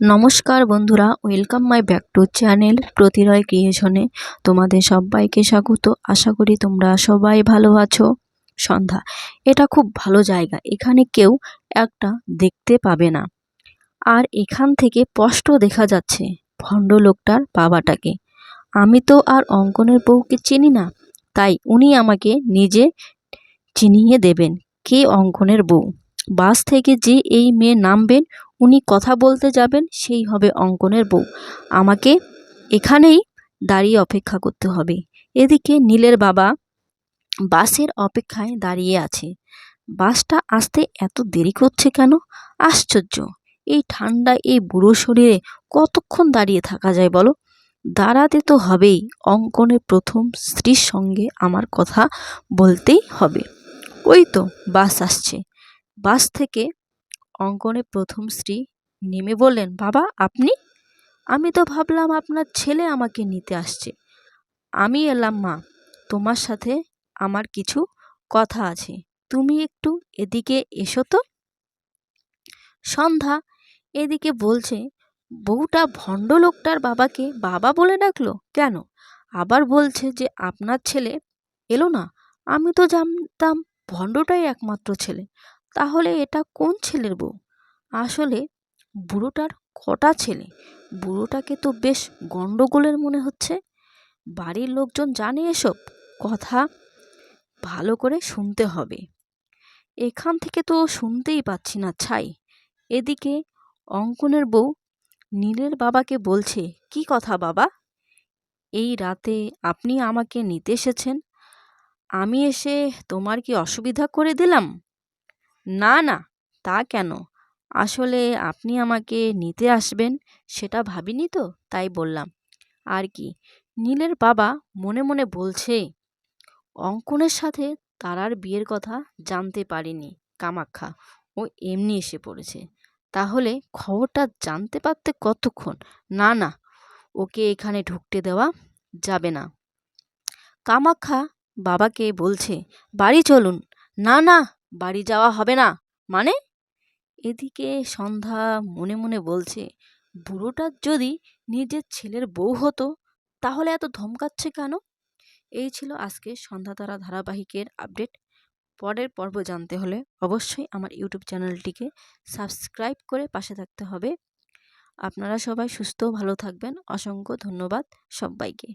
নমস্কার বন্ধুরা, welcome my back to channel Pratiroy ক্রিয়েশনে। তোমাদের সবাইকে স্বাগত। আশা করি তোমরা সবাই ভালো আছো। সন্ধ্যা, এটা খুব ভালো জায়গা। এখানে কেউ একটা দেখতে পাবে না। আর এখান থেকে স্পষ্ট দেখা যাচ্ছে ভণ্ড লোকটার বাবাটাকে। আমি তো আর অঙ্কনের বউকে চিনি না, তাই উনি আমাকে নিজে চিনিয়ে দেবেন কে অঙ্কনের বউ। বাস থেকে যে এই মেয়ে নামবেন উনি কথা বলতে যাবেন, সেই হবে অঙ্কনের বউ। আমাকে এখানেই দাঁড়িয়ে অপেক্ষা করতে হবে। এদিকে নীলের বাবা বাসের অপেক্ষায় দাঁড়িয়ে আছে। বাসটা আসতে এত দেরি করছে কেন? আশ্চর্য! এই ঠান্ডায় এই বুড়ো শরীরে কতক্ষণ দাঁড়িয়ে থাকা যায় বলো? দাঁড়াতে তো হবেই, অঙ্কনের প্রথম স্ত্রীর সঙ্গে আমার কথা বলতেই হবে। ওই তো বাস আসছে। বাস থেকে অঙ্কনের প্রথম স্ত্রী নেমে বললেন, বাবা, আপনি? আমি তো ভাবলাম আপনার ছেলে আমাকে নিতে আসছে। আমি এলাম, মা। তোমার সাথে আমার কিছু কথা আছে। তুমি একটু এদিকে এসো তো। সন্ধ্যা এদিকে বলছে, বউটা ভণ্ড লোকটার বাবাকে বাবা বলে ডাকলো? কেন? আবার বলছে যে, আপনার ছেলে এলো না। আমি তো জানতাম ভণ্ডটাই একমাত্র ছেলে। তাহলে এটা কোন ছেলের বউ? আসলে বুড়োটার কটা ছেলে? বুড়োটাকে তো বেশ গণ্ডগোলের মনে হচ্ছে। বাড়ির লোকজন জানে এসব, কথা ভালো করে শুনতে হবে। এখান থেকে তো শুনতেই পাচ্ছি না, ছাই। এদিকে অঙ্কনের বউ নীলের বাবাকে বলছে, কি কথা বাবা? এই রাতে আপনি আমাকে নিতে এসেছেন। আমি এসে তোমার কি অসুবিধা করে দিলাম? না না, তা কেন? আসলে আপনি আমাকে নিতে আসবেন, সেটা ভাবিনি তো, তাই বললাম। আর কি, নীলের বাবা মনে মনে বলছে, অঙ্কনের সাথে তারার বিয়ের কথা জানতে পারিনি, কামাখ্যা। ও এমনি এসে পড়েছে। তাহলে খবরটা জানতে পারতে কতক্ষণ? না না, ওকে এখানে ঢুকতে দেওয়া যাবে না। কামাখ্যা বাবাকে বলছে, বাড়ি চলুন। না না বাড়ি যাওয়া হবে না? মানে? এদিকে সন্ধ্যা মনে মনে বলছে বুড়োটার যদি নিজের ছেলের বউ হতো, তাহলে এত ধমকাচ্ছে কেন? এই ছিল আজকে সন্ধ্যা তারা ধারাবাহিকের আপডেট। পরের পর্ব জানতে হলে অবশ্যই আমার ইউটিউব চ্যানেলটিকে সাবস্ক্রাইব করে পাশে থাকতে হবে। আপনারা সবাই সুস্থ, ভালো থাকবেন। অসংখ্য ধন্যবাদ সবাইকে।